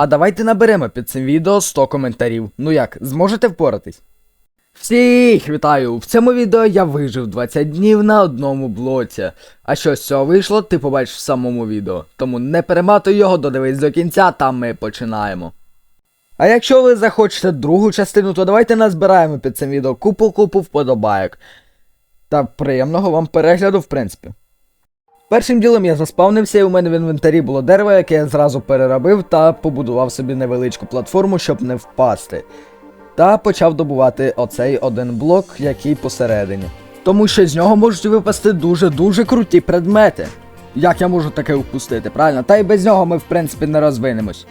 А давайте наберемо під цим відео 100 коментарів. Ну як, зможете впоратись? Всіх вітаю! В цьому відео я вижив 20 днів на одному блоці. А що з цього вийшло, ти побачиш в самому відео. Тому не перематуй його, додивись до кінця, там ми починаємо. А якщо ви захочете другу частину, то давайте назбираємо під цим відео купу-купу вподобайок. Та приємного вам перегляду, в принципі. Першим ділом я заспавнився, і у мене в інвентарі було дерево, яке я зразу переробив та побудував собі невеличку платформу, щоб не впасти. Та почав добувати оцей один блок, який посередині. Тому що з нього можуть випасти дуже-дуже круті предмети. Як я можу таке впустити, правильно? Та й без нього ми, в принципі, не розвинемось.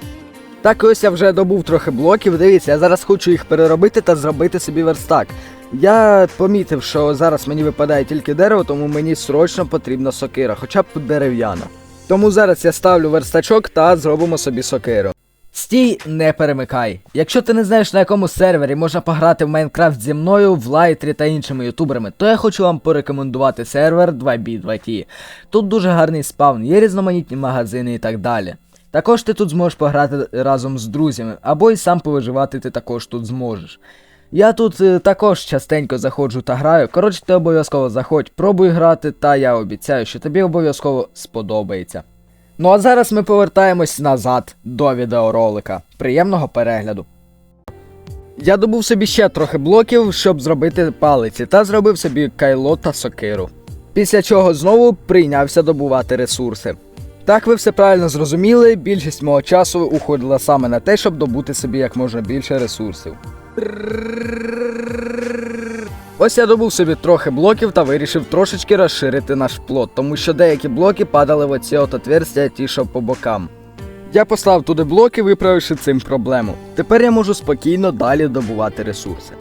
Так ось я вже добув трохи блоків. Дивіться, я зараз хочу їх переробити та зробити собі верстак. Я помітив, що зараз мені випадає тільки дерево, тому мені срочно потрібна сокира, хоча б дерев'яна. Тому зараз я ставлю верстачок та зробимо собі сокиру. Стій, не перемикай. Якщо ти не знаєш на якому сервері можна пограти в Майнкрафт зі мною, в Лайтрі та іншими ютуберами, то я хочу вам порекомендувати сервер 2B2T. Тут дуже гарний спавн, є різноманітні магазини і так далі. Також ти тут зможеш пограти разом з друзями, або й сам повиживати ти також тут зможеш. Я тут е, також частенько заходжу та граю. Коротше, ти обов'язково заходь, пробуй грати, та я обіцяю, що тобі обов'язково сподобається. Ну а зараз ми повертаємось назад до відеоролика. Приємного перегляду. Я добув собі ще трохи блоків, щоб зробити палиці, та зробив собі кайло та сокиру. Після чого знову прийнявся добувати ресурси. Так ви все правильно зрозуміли, більшість мого часу уходила саме на те, щоб добути собі як можна більше ресурсів. Ось я добув собі трохи блоків та вирішив трошечки розширити наш плот, тому що деякі блоки падали в оці от отверстя, ті, що по бокам. Я послав туди блоки, виправивши цим проблему. Тепер я можу спокійно далі добувати ресурси.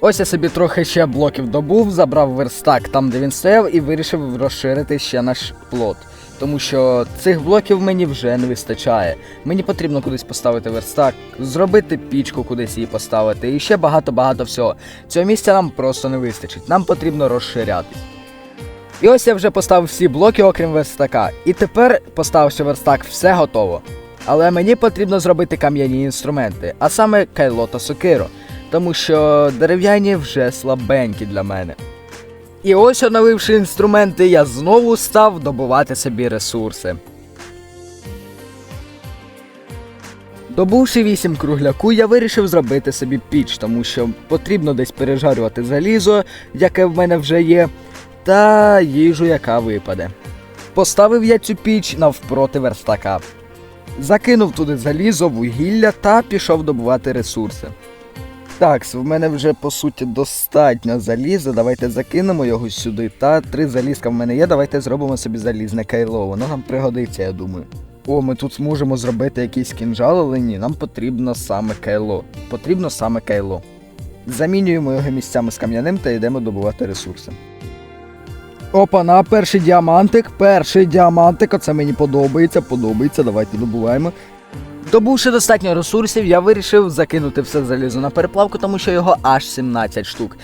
Ось я собі трохи ще блоків добув, забрав верстак там, де він стояв, і вирішив розширити ще наш плот. Тому що цих блоків мені вже не вистачає. Мені потрібно кудись поставити верстак, зробити пічку, кудись її поставити, і ще багато-багато всього. Цього місця нам просто не вистачить, нам потрібно розширятись. І ось я вже поставив всі блоки, окрім верстака. І тепер, поставивши верстак, все готово. Але мені потрібно зробити кам'яні інструменти, а саме кайло та сокиру, тому що дерев'яні вже слабенькі для мене. І ось, оновивши інструменти, я знову став добувати собі ресурси. Добувши 8 кругляку, я вирішив зробити собі піч, тому що потрібно десь пережарювати залізо, яке в мене вже є, та їжу, яка випаде. Поставив я цю піч навпроти верстака. Закинув туди залізо, вугілля та пішов добувати ресурси. Так, в мене вже по суті достатньо заліза. Давайте закинемо його сюди. Та три залізка в мене є. Давайте зробимо собі залізне кайло. Воно нам пригодиться, я думаю. О, ми тут зможемо зробити якийсь кінжал, але ні, нам потрібно саме кайло. Потрібно саме кайло. Замінюємо його місцями з кам'яним та йдемо добувати ресурси. Опа, на перший діамантик, перший діамантик, оце мені подобається, подобається, давайте добуваємо. Добувши достатньо ресурсів, я вирішив закинути все залізо на переплавку, тому що його аж 17 штук.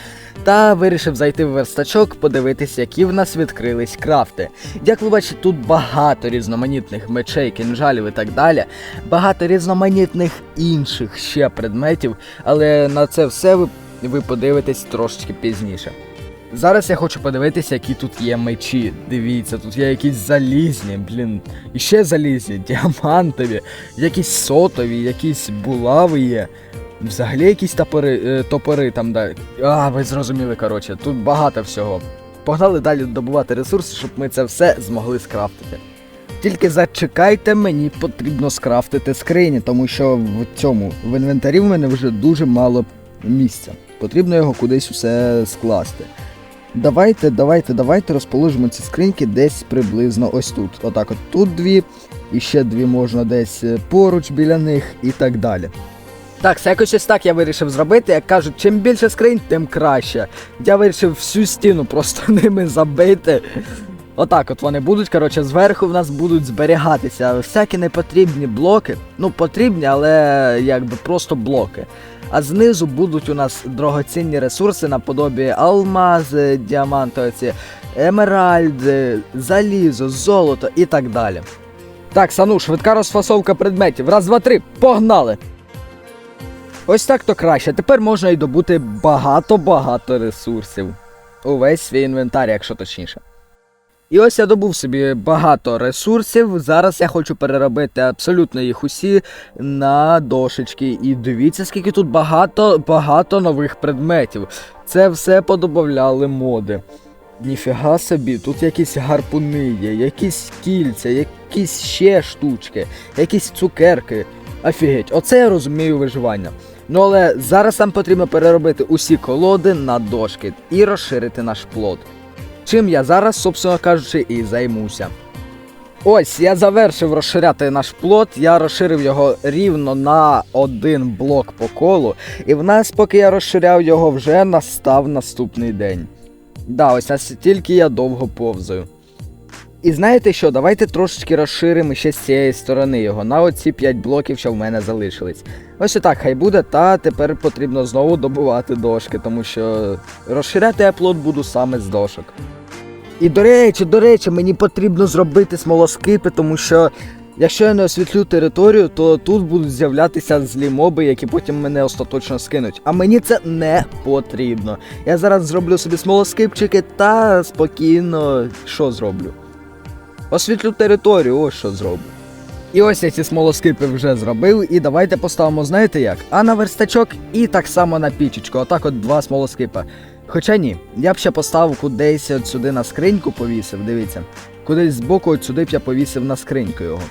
Та вирішив зайти в верстачок, подивитись, які в нас відкрились крафти. Як ви бачите, тут багато різноманітних мечей, кінжалів і так далі. Багато різноманітних інших ще предметів, але на це все ви, ви подивитесь трошечки пізніше. Зараз я хочу подивитися, які тут є мечі. Дивіться, тут є якісь залізні, блін, і ще залізні, діамантові, якісь сотові, якісь булави є. Взагалі якісь топори, е, топори там да. А, ви зрозуміли, коротше, тут багато всього. Погнали далі добувати ресурси, щоб ми це все змогли скрафтити. Тільки зачекайте, мені потрібно скрафтити скрині, тому що в цьому в інвентарі в мене вже дуже мало місця. Потрібно його кудись усе скласти. Давайте, давайте, давайте розположимо ці скриньки десь приблизно ось тут. Отак, от тут дві, і ще дві можна десь е, поруч біля них і так далі. Так, це якось так я вирішив зробити. Як кажуть, чим більше скринь, тим краще. Я вирішив всю стіну просто ними забити. Отак от вони будуть, коротше, зверху в нас будуть зберігатися всякі непотрібні блоки. Ну, потрібні, але якби просто блоки. А знизу будуть у нас дорогоцінні ресурси наподобі алмази, діаманти, оці, емеральди, залізо, золото і так далі. Так, Сану, швидка розфасовка предметів. Раз, два, три, погнали! Ось так то краще. Тепер можна й добути багато-багато ресурсів. Увесь свій інвентар, якщо точніше. І ось я добув собі багато ресурсів. Зараз я хочу переробити абсолютно їх усі на дошечки. І дивіться, скільки тут багато багато нових предметів. Це все подобавляли моди. Ніфіга собі, тут якісь гарпуни є, якісь кільця, якісь ще штучки, якісь цукерки. Офігеть, оце я розумію виживання. Ну але зараз нам потрібно переробити усі колоди на дошки і розширити наш плод. Чим я зараз, собственно кажучи, і займуся. Ось, я завершив розширяти наш плод, я розширив його рівно на один блок по колу, і в нас, поки я розширяв його, вже настав наступний день. Да, ось настільки я довго повзаю. І знаєте що, давайте трошечки розширимо ще з цієї сторони його на оці 5 блоків, що в мене залишились. Ось і так, хай буде, та тепер потрібно знову добувати дошки, тому що розширяти я плод буду саме з дошок. І до речі, до речі, мені потрібно зробити смолоскипи, тому що якщо я не освітлю територію, то тут будуть з'являтися злі моби, які потім мене остаточно скинуть. А мені це не потрібно. Я зараз зроблю собі смолоскипчики та спокійно що зроблю? Освітлю територію, ось що зроблю. І ось я ці смолоскипи вже зробив, і давайте поставимо, знаєте як? А на верстачок і так само на пічечку. Отак от два смолоскипа. Хоча ні, я б ще поставив кудись от сюди на скриньку повісив, дивіться. Кудись збоку от сюди б я повісив на скриньку його.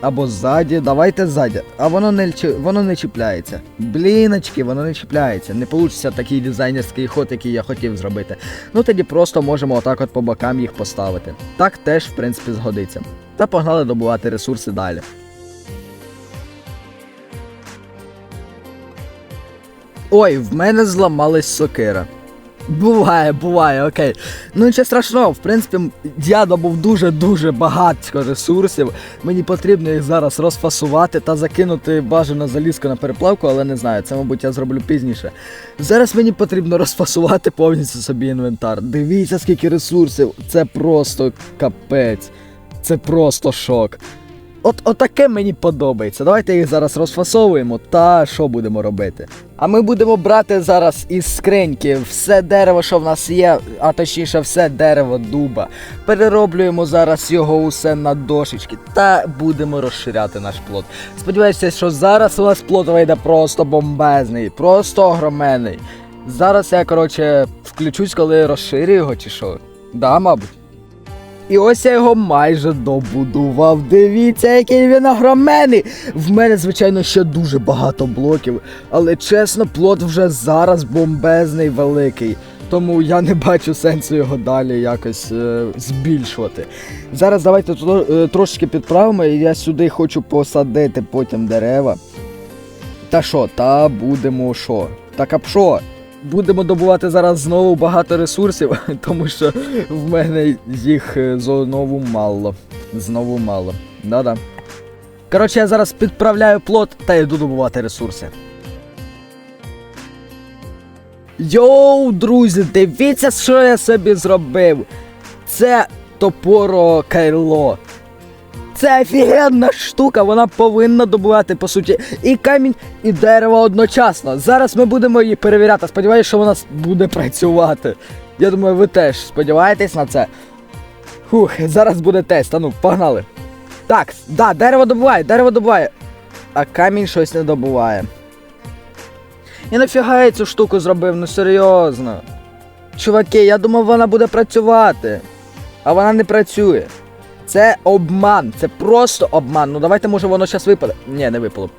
Або ззаді, давайте ззаді. А воно не воно не чіпляється. Бліночки, воно не чіпляється. Не получиться такий дизайнерський ход, який я хотів зробити. Ну тоді просто можемо отак от по бокам їх поставити. Так теж, в принципі, згодиться. Та погнали добувати ресурси далі. Ой, в мене зламалась сокира. Буває, буває, окей. Ну нічого страшного, в принципі, я добув дуже-дуже багатько ресурсів. Мені потрібно їх зараз розфасувати та закинути бажано залізку на переплавку, але не знаю, це, мабуть, я зроблю пізніше. Зараз мені потрібно розфасувати повністю собі інвентар. Дивіться, скільки ресурсів. Це просто капець. Це просто шок. От отаке мені подобається. Давайте їх зараз розфасовуємо та що будемо робити. А ми будемо брати зараз із скриньки все дерево, що в нас є, а точніше все дерево дуба. Перероблюємо зараз його усе на дошечки та будемо розширяти наш плод. Сподіваюся, що зараз у нас плод вийде просто бомбезний, просто огроменний. Зараз я, коротше, включусь, коли розширю його чи що. Да, мабуть. І ось я його майже добудував. Дивіться, який він огроменний. В мене, звичайно, ще дуже багато блоків, але чесно, плод вже зараз бомбезний великий. Тому я не бачу сенсу його далі якось е, збільшувати. Зараз давайте е, трошечки підправимо, я сюди хочу посадити потім дерева. Та що, та будемо що? Так а б що? Будемо добувати зараз знову багато ресурсів, тому що в мене їх е, знову мало. Знову мало. Да-да. Коротше, я зараз підправляю плод та йду добувати ресурси. Йоу, друзі, дивіться, що я собі зробив. Це топоро кайло. Це офігенна штука, вона повинна добувати, по суті, і камінь, і дерево одночасно. Зараз ми будемо її перевіряти. Сподіваюся, що вона буде працювати. Я думаю, ви теж сподіваєтесь на це. Фух, зараз буде тест. А ну, погнали. Так, да, дерево добуває, дерево добуває. А камінь щось не добуває. І нафіга я цю штуку зробив, ну серйозно. Чуваки, я думав, вона буде працювати. А вона не працює. Це обман, це просто обман. Ну давайте, може, воно зараз випаде. Ні, не випало.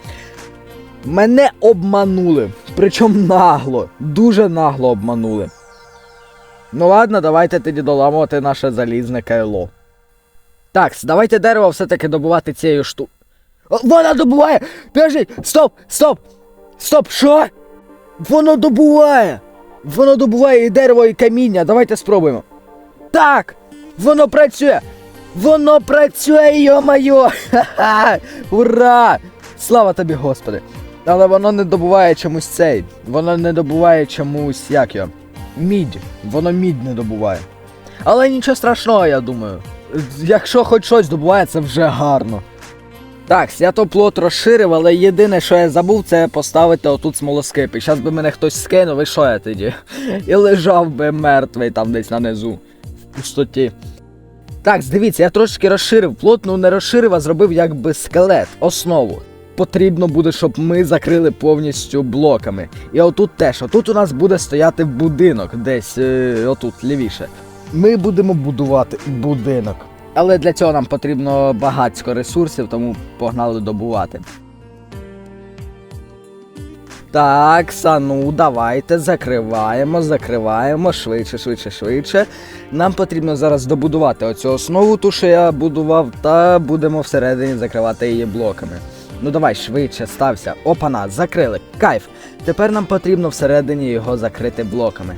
Мене обманули. Причому нагло. Дуже нагло обманули. Ну ладно, давайте тоді доламувати наше залізне кайло. Так, давайте дерево все-таки добувати цією штукою. Вона добуває! Підождіть! Стоп! Стоп! Стоп! Що? Воно добуває! Воно добуває і дерево, і каміння. Давайте спробуємо. Так! Воно працює! Воно працює, йо-майо! Ура! Слава тобі, Господи! Але воно не добуває чомусь цей. Воно не добуває чомусь як його. Мідь. Воно мідь не добуває. Але нічого страшного, я думаю. якщо хоч щось добуває, це вже гарно. Так, я то плот розширив, але єдине, що я забув, це поставити отут смолоскипи. Щас би мене хтось скинув, і що я тоді? І лежав би мертвий там десь нанизу, в пустоті. Так, дивіться, я трошки розширив плот, ну не розширив, а зробив якби скелет, основу. Потрібно буде, щоб ми закрили повністю блоками. І отут теж, отут у нас буде стояти будинок, десь е, отут лівіше. Ми будемо будувати будинок. Але для цього нам потрібно багатько ресурсів, тому погнали добувати. Так, сану, давайте закриваємо, закриваємо швидше, швидше, швидше. Нам потрібно зараз добудувати оцю основу, ту, що я будував, та будемо всередині закривати її блоками. Ну давай швидше стався. Опана, закрили. Кайф. Тепер нам потрібно всередині його закрити блоками.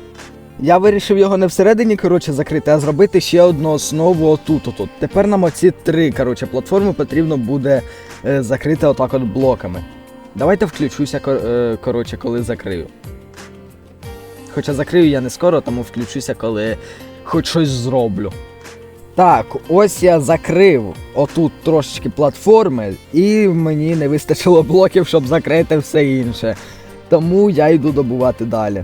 Я вирішив його не всередині, коротше, закрити, а зробити ще одну основу отут. отут. Тепер нам оці три коротше, платформи потрібно буде е, закрити отак от блоками. Давайте включуся, е, коротше, коли закрию. Хоча закрию я не скоро, тому включуся, коли хоч щось зроблю. Так, ось я закрив отут трошечки платформи, і мені не вистачило блоків, щоб закрити все інше. Тому я йду добувати далі.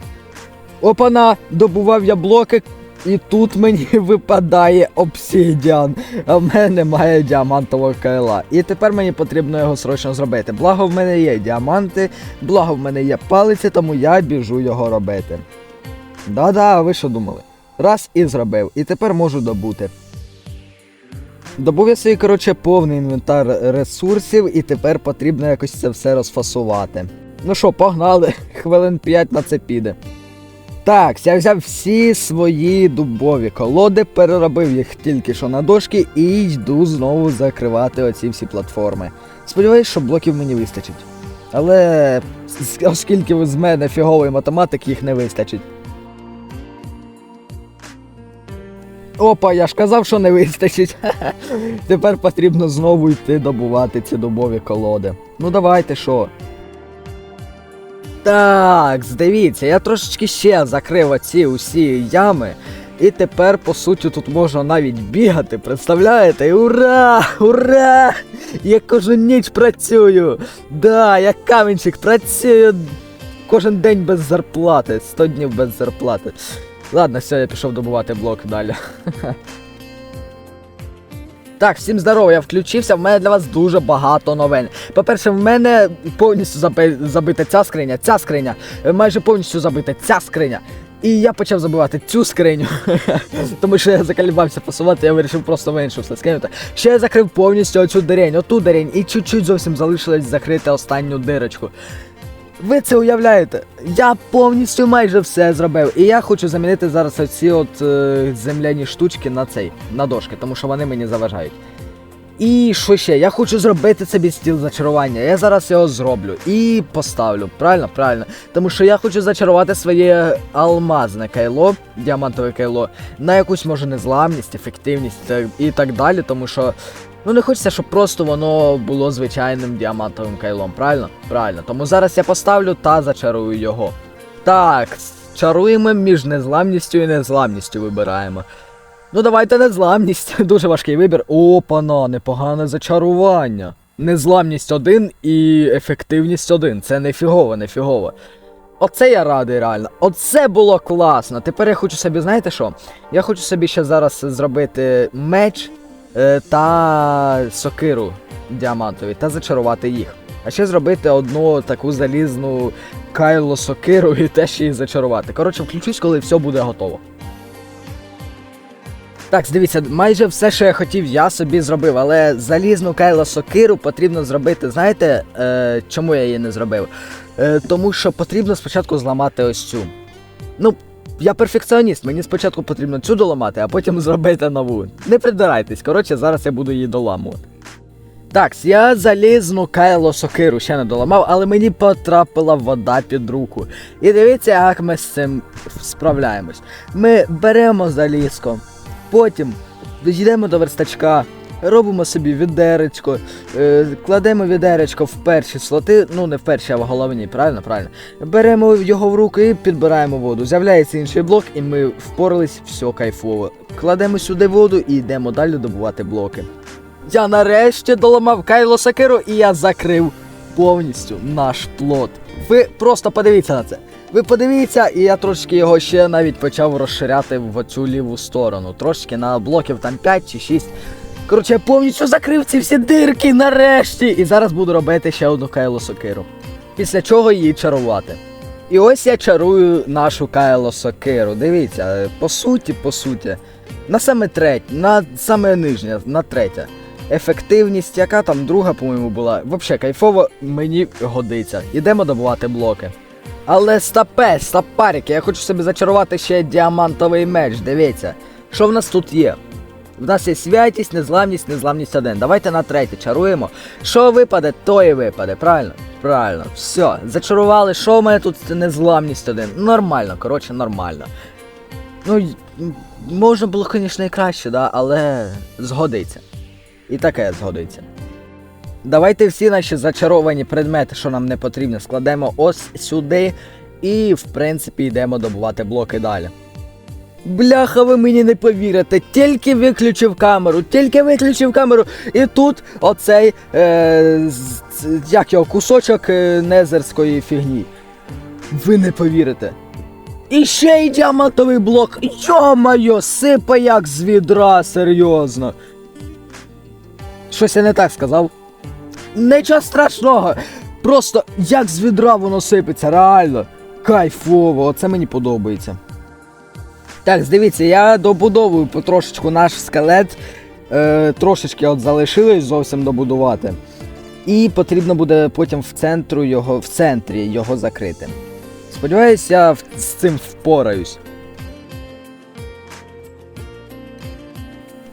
Опана, добував я блоки, і тут мені випадає обсідіан. А в мене немає діамантового кайла. І тепер мені потрібно його срочно зробити. Благо в мене є діаманти, благо в мене є палиці, тому я біжу його робити. Да-да, ви що думали? Раз і зробив, і тепер можу добути. Добув я свій, коротше, повний інвентар ресурсів, і тепер потрібно якось це все розфасувати. Ну що, погнали, хвилин 5 на це піде. Так, я взяв всі свої дубові колоди, переробив їх тільки що на дошки і йду знову закривати оці всі платформи. Сподіваюсь, що блоків мені вистачить. Але оскільки з мене фіговий математик, їх не вистачить. Опа, я ж казав, що не вистачить. Тепер потрібно знову йти добувати ці дубові колоди. Ну давайте що. Так, дивіться, я трошечки ще закрив оці усі ями. І тепер, по суті, тут можна навіть бігати, представляєте? Ура! Ура! Я кожну ніч працюю! Да, я камінчик працюю кожен день без зарплати, 100 днів без зарплати. Ладно, все, я пішов добувати блок далі. Так, всім здорово, я включився. В мене для вас дуже багато новин. По-перше, в мене повністю заби- забита ця скриня, ця скриня, е, майже повністю забита ця скриня. І я почав забивати цю скриню, тому що я закалібався пасувати, я вирішив просто в іншу все скинути. Ще я закрив повністю оцю дерень, оту дерень, і чуть-чуть зовсім залишилось закрити останню дирочку. Ви це уявляєте? Я повністю майже все зробив. І я хочу замінити зараз оці от е, земляні штучки на цей, на дошки, тому що вони мені заважають. І що ще? Я хочу зробити собі стіл зачарування. Я зараз його зроблю і поставлю. Правильно? Правильно. Тому що я хочу зачарувати своє алмазне кайло, діамантове кайло, на якусь може незламність, ефективність і так далі, тому що. Ну не хочеться, щоб просто воно було звичайним діамантовим кайлом, правильно? Правильно. Тому зараз я поставлю та зачарую його. Так, чаруємо між незламністю і незламністю вибираємо. Ну давайте незламність. Дуже важкий вибір. Опана, непогане зачарування. Незламність 1 і ефективність 1. Це не фігово, не фігово. Оце я радий реально. Оце було класно. Тепер я хочу собі, знаєте що? Я хочу собі ще зараз зробити меч та сокиру діамантові та зачарувати їх. А ще зробити одну таку залізну кайло сокиру і теж її зачарувати. Коротше, включусь, коли все буде готово. Так, дивіться, майже все, що я хотів, я собі зробив, але залізну кайло сокиру потрібно зробити. Знаєте, е, чому я її не зробив? Е, тому що потрібно спочатку зламати ось цю. Ну, я перфекціоніст, мені спочатку потрібно цю доламати, а потім зробити нову. Не придирайтесь, коротше, зараз я буду її доламувати. Так, я залізну кайло сокиру ще не доламав, але мені потрапила вода під руку. І дивіться, як ми з цим справляємось. Ми беремо залізко, потім йдемо до верстачка, робимо собі відеречко, е, кладемо відеречко в перші слоти, ну не в перші, а в головні, правильно, правильно. Беремо його в руки і підбираємо воду. З'являється інший блок, і ми впорались, все кайфово. Кладемо сюди воду і йдемо далі добувати блоки. Я нарешті доламав Кайло Сакиру і я закрив повністю наш плот. Ви просто подивіться на це. Ви подивіться, і я трошки його ще навіть почав розширяти в оцю ліву сторону. Трошки на блоків там 5 чи 6. Коротше, я повністю закрив ці всі дирки нарешті. І зараз буду робити ще одну Кайло Сокиру. Після чого її чарувати. І ось я чарую нашу Кайло Сокиру. Дивіться, по суті, по суті. На саме третє, на саме нижнє, на третє. Ефективність, яка там друга, по-моєму, була. Взагалі, кайфово мені годиться. Ідемо добувати блоки. Але стапе, стапарики, я хочу собі зачарувати ще діамантовий меч. Дивіться, що в нас тут є? В нас є святість, незламність, незламність один. Давайте на третє чаруємо. Що випаде, то і випаде, правильно? Правильно, все, зачарували, що в мене тут незламність один. Нормально, коротше, нормально. Ну, можна було, звісно, і краще, да, але згодиться. І таке згодиться. Давайте всі наші зачаровані предмети, що нам не потрібно, складемо ось сюди. І, в принципі, йдемо добувати блоки далі. Бляха, ви мені не повірите, тільки виключив камеру, тільки виключив камеру, і тут оцей е, як його, кусочок е, незерської фігні. Ви не повірите. І ще й діамантовий блок. Йо-моє, сипе як з відра, серйозно. Щось я не так сказав. Нічого страшного. Просто як з відра воно сипеться, реально. Кайфово, оце мені подобається. Так, дивіться, я добудовую потрошечку наш скелет. Е, трошечки от залишилось зовсім добудувати. І потрібно буде потім в центру його, в центрі його закрити. Сподіваюсь, я з цим впораюсь.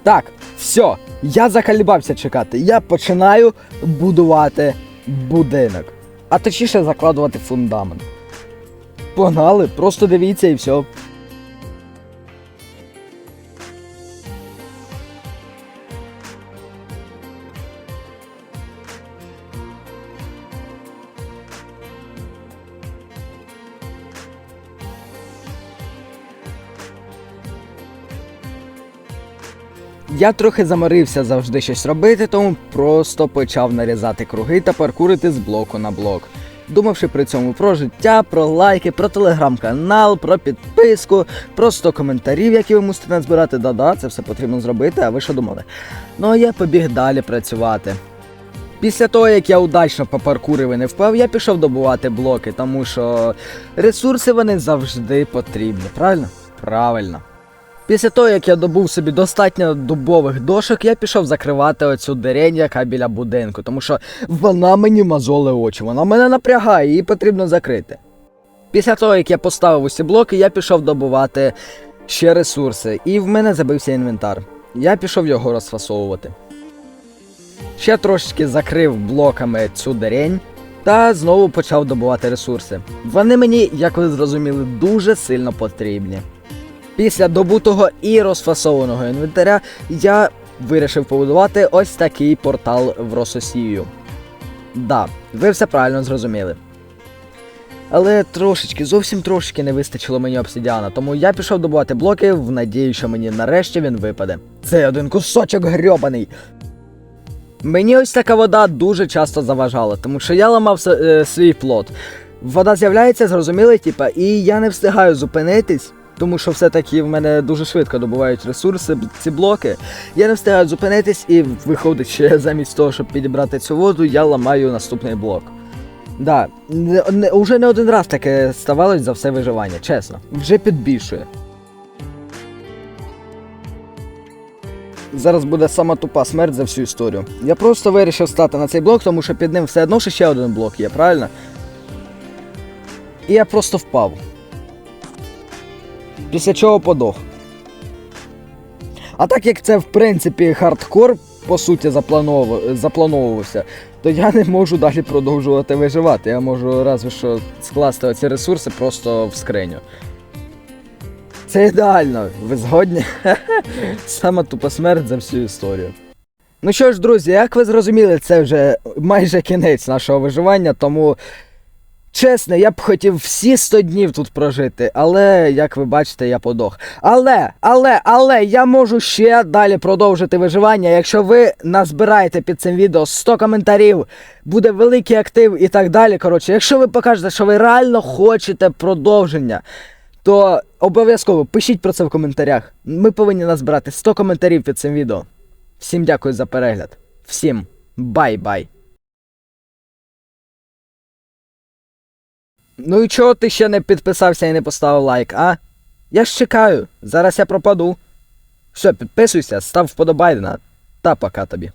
Так, все, я закалібався чекати. Я починаю будувати будинок. А точніше закладувати фундамент. Погнали, просто дивіться і все. Я трохи заморився завжди щось робити, тому просто почав нарізати круги та паркурити з блоку на блок. Думавши при цьому про життя, про лайки, про телеграм-канал, про підписку, про 100 коментарів, які ви мусите назбирати. Да-да, це все потрібно зробити, а ви що думали? Ну а я побіг далі працювати. Після того, як я удачно попаркурив і не впав, я пішов добувати блоки, тому що ресурси вони завжди потрібні, правильно? Правильно. Після того, як я добув собі достатньо дубових дошок, я пішов закривати оцю дерень, яка біля будинку, тому що вона мені мазоле очі, вона мене напрягає, її потрібно закрити. Після того, як я поставив усі блоки, я пішов добувати ще ресурси, і в мене забився інвентар. Я пішов його розфасовувати. Ще трошечки закрив блоками цю дерень та знову почав добувати ресурси. Вони мені, як ви зрозуміли, дуже сильно потрібні. Після добутого і розфасованого інвентаря я вирішив побудувати ось такий портал в Рососію. Да, ви все правильно зрозуміли. Але трошечки, зовсім трошечки не вистачило мені обсидіана, тому я пішов добувати блоки в надії, що мені нарешті він випаде. Це один кусочок грьобаний. Мені ось така вода дуже часто заважала, тому що я ламав е, свій плод. Вода з'являється, зрозуміли, типа, і я не встигаю зупинитись, тому що все-таки в мене дуже швидко добувають ресурси, ці блоки. Я не встигаю зупинитись, і виходить, що я замість того, щоб підібрати цю воду, я ламаю наступний блок. Да, не, не, уже не один раз таке ставалось за все виживання, чесно. Вже підбільшує. Зараз буде сама тупа смерть за всю історію. Я просто вирішив стати на цей блок, тому що під ним все одно ще один блок є, правильно? І я просто впав. Після чого подох. А так як це в принципі хардкор, по суті, запланов... заплановувався, то я не можу далі продовжувати виживати. Я можу разве що скласти оці ресурси просто в скриню. Це ідеально, ви згодні? Сама тупа смерть за всю історію. Ну що ж, друзі, як ви зрозуміли, це вже майже кінець нашого виживання, тому. Чесно, я б хотів всі 100 днів тут прожити, але як ви бачите, я подох. Але, але, але я можу ще далі продовжити виживання. Якщо ви назбираєте під цим відео 100 коментарів, буде великий актив і так далі. Коротше, якщо ви покажете, що ви реально хочете продовження, то обов'язково пишіть про це в коментарях. Ми повинні назбирати 100 коментарів під цим відео. Всім дякую за перегляд. Всім бай-бай. Ну і чого ти ще не підписався і не поставив лайк, а? Я ж чекаю, зараз я пропаду. Все, підписуйся, став вподобайна. Та пока тобі.